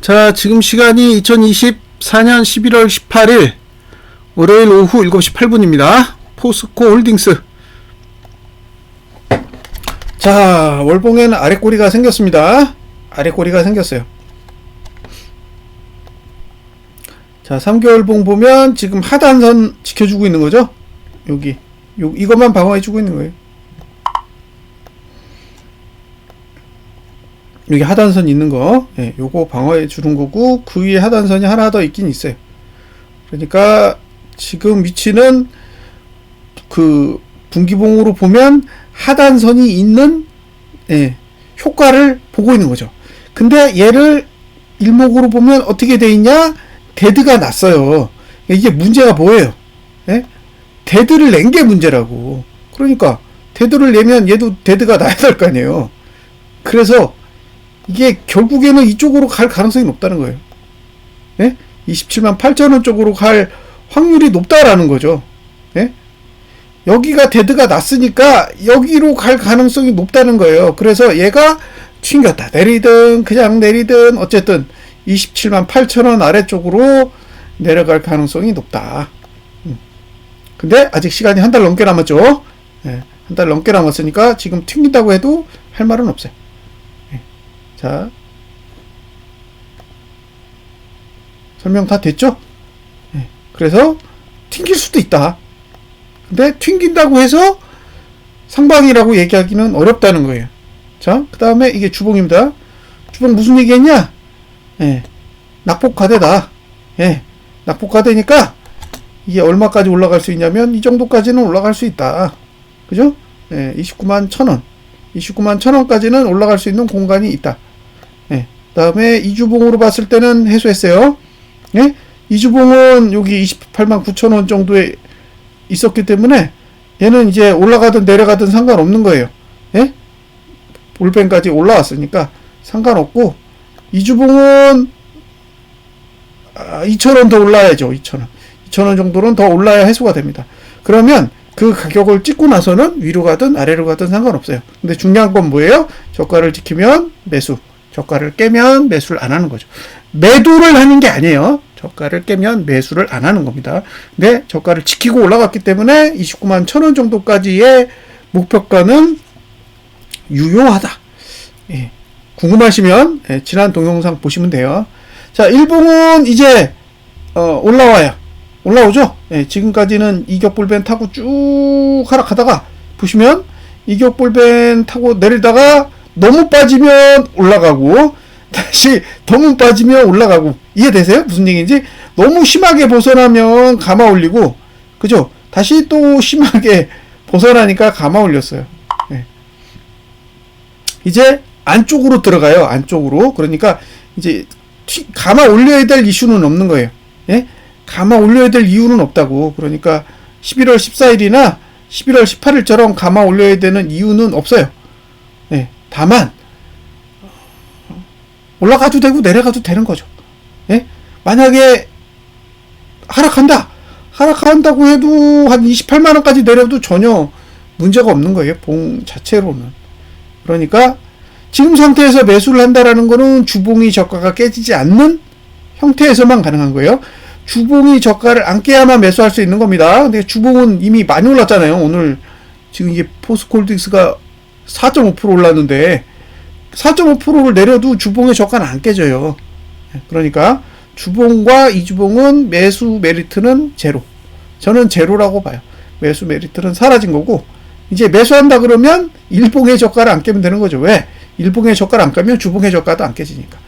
자, 지금 시간이 2024년 11월 18일 월요일 오후 7시 8분입니다. 포스코 홀딩스. 자, 월봉에는 아래 꼬리가 생겼습니다. 아래 꼬리가 생겼어요. 자, 3개월봉 보면 지금 하단선 지켜주고 있는 거죠? 여기. 요, 이것만 방어해주고 있는 거예요. 여기 하단선 있는 거, 예, 요거 방어해 주는 거고, 그 위에 하단선이 하나 더 있긴 있어요. 그러니까, 지금 위치는, 그, 분기봉으로 보면, 하단선이 있는, 예, 효과를 보고 있는 거죠. 근데 얘를 일목으로 보면 어떻게 돼 있냐? 데드가 났어요. 이게 문제가 뭐예요? 예? 데드를 낸 게 문제라고. 그러니까, 데드를 내면 얘도 데드가 나야 될 거 아니에요. 그래서, 이게 결국에는 이쪽으로 갈 가능성이 높다는 거예요. 예? 27만 8천 원 쪽으로 갈 확률이 높다라는 거죠. 예? 여기가 데드가 났으니까 여기로 갈 가능성이 높다는 거예요. 그래서 얘가 튕겼다 내리든 그냥 내리든 어쨌든 27만 8천 원 아래쪽으로 내려갈 가능성이 높다. 음. 근데 아직 시간이 한 달 넘게 남았죠. 예, 한달 넘게 남았으니까 지금 튕긴다고 해도 할 말은 없어요. 자, 설명 다 됐죠? 예, 그래서 튕길 수도 있다. 근데 튕긴다고 해서 상방이라고 얘기하기는 어렵다는 거예요. 자, 그 다음에 이게 주봉입니다. 주봉 무슨 얘기했냐? 예, 낙폭과대다. 예, 낙폭과대니까 이게 얼마까지 올라갈 수 있냐면 이 정도까지는 올라갈 수 있다. 그죠? 예, 29만 천 원. 29만 천 원까지는 올라갈 수 있는 공간이 있다. 예. 다음에 이주봉으로 봤을 때는 해소했어요. 예? 이주봉은 여기 28만 9천 원 정도에 있었기 때문에 얘는 이제 올라가든 내려가든 상관없는 거예요. 예? 볼펜까지 올라왔으니까 상관없고 이주봉은 아, 2천 원더 올라야죠. 2천 원. 2천 원 정도는 더 올라야 해소가 됩니다. 그러면 그 가격을 찍고 나서는 위로 가든 아래로 가든 상관없어요. 근데 중요한 건 뭐예요? 저가를 지키면 매수. 저가를 깨면 매수를 안 하는 거죠. 매도를 하는 게 아니에요. 저가를 깨면 매수를 안 하는 겁니다. 근데 저가를 지키고 올라갔기 때문에 29만 천 원 정도까지의 목표가는 유효하다. 예. 궁금하시면 예, 지난 동영상 보시면 돼요. 자, 일봉은 이제 어, 올라와요. 올라오죠? 예, 지금까지는 이격볼벤 타고 쭉 하락하다가 보시면 이격볼벤 타고 내리다가 너무 빠지면 올라가고 다시 너무 빠지면 올라가고 이해되세요? 무슨 얘기인지 너무 심하게 벗어나면 감아 올리고 그죠? 다시 또 심하게 벗어나니까 감아 올렸어요. 예. 이제 안쪽으로 들어가요. 안쪽으로 그러니까 이제 튀, 감아 올려야 될 이슈는 없는 거예요. 예? 감아 올려야 될 이유는 없다고. 그러니까 11월 14일이나 11월 18일처럼 감아 올려야 되는 이유는 없어요. 예. 다만 올라가도 되고 내려가도 되는 거죠. 예? 만약에 하락한다. 하락한다고 해도 한 28만 원까지 내려도 전혀 문제가 없는 거예요. 봉 자체로는. 그러니까 지금 상태에서 매수를 한다라는 거는 주봉이 저가가 깨지지 않는 형태에서만 가능한 거예요. 주봉이 저가를 안 깨야만 매수할 수 있는 겁니다. 근데 주봉은 이미 많이 올랐잖아요. 오늘 지금 이게 포스콜딩스가 4.5% 올랐는데 4.5%를 내려도 주봉의 저가는 안 깨져요. 그러니까 주봉과 이주봉은 매수 메리트는 제로. 저는 제로라고 봐요. 매수 메리트는 사라진 거고 이제 매수한다 그러면 일봉의 저가를 안 깨면 되는 거죠. 왜? 일봉의 저가를 안 깨면 주봉의 저가도 안 깨지니까.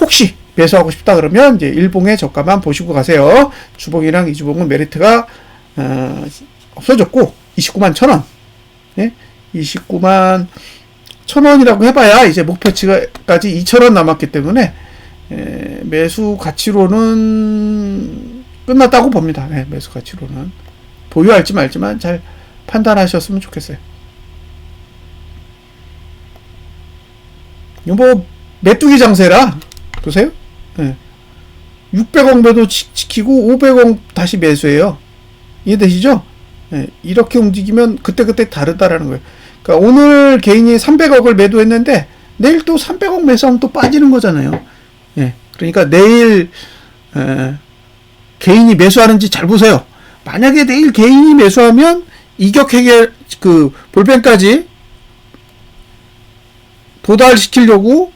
혹시 매수하고 싶다 그러면 이제 일봉의 저가만 보시고 가세요. 주봉이랑 이주봉은 메리트가 어, 없어졌고 29만 천 원. 예? 29만 천 원이라고 해봐야 이제 목표치까지 2천 원 남았기 때문에 에, 매수 가치로는 끝났다고 봅니다. 네, 매수 가치로는 보유할지 말지만 잘 판단하셨으면 좋겠어요. 이거 뭐 메뚜기 장세라 보세요. 네. 600억 매도 지, 지키고 500억 다시 매수해요. 이해되시죠? 네, 이렇게 움직이면 그때그때 다르다라는 거예요. 그러니까 오늘 개인이 300억을 매도했는데 내일 또 300억 매수하면 또 빠지는 거잖아요. 예. 그러니까 내일 에, 개인이 매수하는지 잘 보세요. 만약에 내일 개인이 매수하면 이격 해결 그 볼펜까지 도달시키려고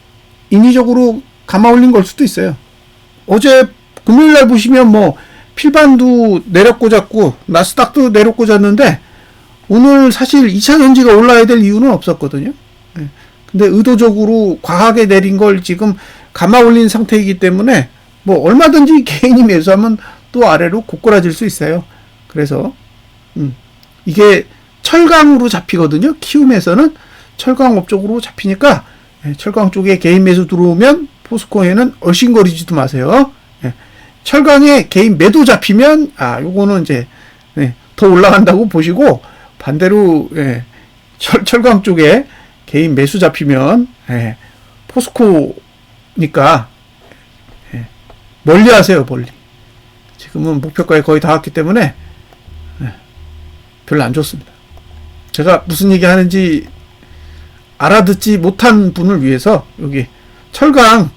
인위적으로 감아 올린 걸 수도 있어요. 어제 금요일 날 보시면 뭐 필반도 내렸고 잡고 나스닥도 내렸고 잡는데 오늘 사실 2차 전지가 올라야 될 이유는 없었거든요. 예. 근데 의도적으로 과하게 내린 걸 지금 감아 올린 상태이기 때문에 뭐 얼마든지 개인이 매수하면 또 아래로 고꾸라질 수 있어요. 그래서 음, 이게 철강으로 잡히거든요. 키움에서는 철강 업적으로 잡히니까 예, 철강 쪽에 개인 매수 들어오면 포스코에는 얼씬거리지도 마세요. 예, 철강에 개인 매도 잡히면 아 요거는 이제 네, 더 올라간다고 보시고 반대로 예, 철, 철강 쪽에 개인 매수 잡히면 예, 포스코니까 예, 멀리 하세요 멀리. 지금은 목표가에 거의 다 왔기 때문에 예, 별로 안 좋습니다. 제가 무슨 얘기 하는지 알아듣지 못한 분을 위해서 여기 철강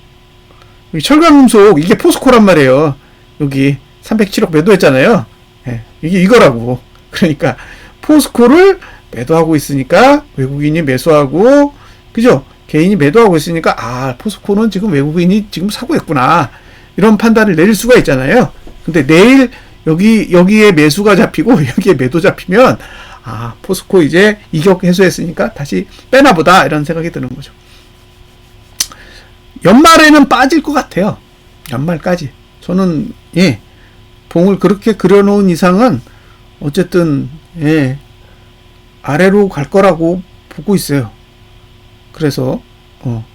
여기 철강금속 이게 포스코란 말이에요. 여기 307억 매도했잖아요. 예, 이게 이거라고. 그러니까 포스코를 매도하고 있으니까 외국인이 매수하고 그죠? 개인이 매도하고 있으니까 아 포스코는 지금 외국인이 지금 사고 있구나 이런 판단을 내릴 수가 있잖아요. 근데 내일 여기 여기에 매수가 잡히고 여기에 매도 잡히면 아 포스코 이제 이격 해소했으니까 다시 빼나 보다 이런 생각이 드는 거죠. 연말에는 빠질 것 같아요. 연말까지. 저는 예 봉을 그렇게 그려놓은 이상은 어쨌든 예 아래로 갈 거라고 보고 있어요. 그래서 어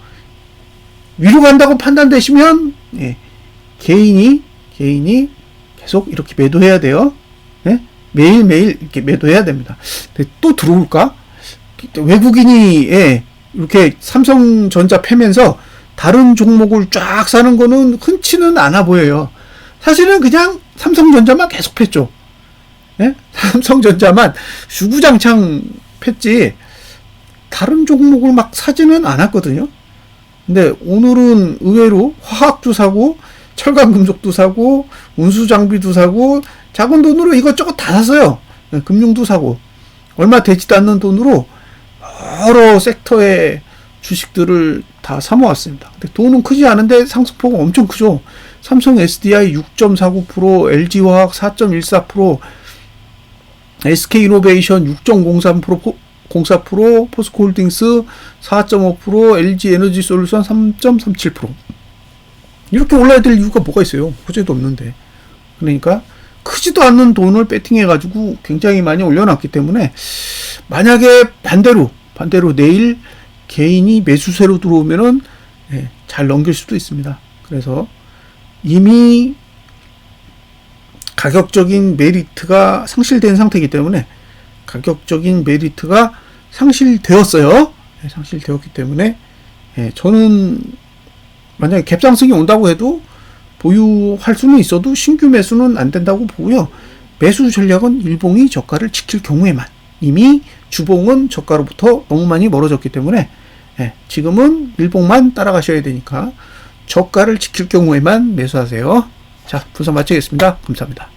위로 간다고 판단되시면 예 개인이 개인이 계속 이렇게 매도해야 돼요. 예? 매일 매일 이렇게 매도해야 됩니다. 또 들어올까? 외국인이 예, 이렇게 삼성전자 패면서 다른 종목을 쫙 사는 거는 흔치는 않아 보여요. 사실은 그냥 삼성전자만 계속 팼죠. 예? 삼성전자만 주구장창 팼지 다른 종목을 막 사지는 않았거든요. 근데 오늘은 의외로 화학도 사고 철강 금속도 사고 운수 장비도 사고 작은 돈으로 이것저것 다 샀어요. 예, 금융도 사고 얼마 되지도 않는 돈으로 여러 섹터의 주식들을 다 사모았습니다. 근데 돈은 크지 않은데 상승폭은 엄청 크죠. 삼성 SDI 6.49%, LG화학 4.14%, SK이노베이션 6.03%, 04%, 포스코홀딩스 4.5%, LG에너지솔루션 3.37%. 이렇게 올라야 될 이유가 뭐가 있어요? 호재도 없는데. 그러니까 크지도 않는 돈을 배팅해 가지고 굉장히 많이 올려놨기 때문에 만약에 반대로 반대로 내일 개인이 매수세로 들어오면은 예, 잘 넘길 수도 있습니다. 그래서 이미 가격적인 메리트가 상실된 상태이기 때문에 가격적인 메리트가 상실되었어요. 예, 상실되었기 때문에 예, 저는 만약에 갭상승이 온다고 해도 보유할 수는 있어도 신규 매수는 안 된다고 보고요. 매수 전략은 일봉이 저가를 지킬 경우에만 이미 주봉은 저가로부터 너무 많이 멀어졌기 때문에 예, 지금은 일봉만 따라가셔야 되니까 저가를 지킬 경우에만 매수하세요. 자, 분석 마치겠습니다. 감사합니다.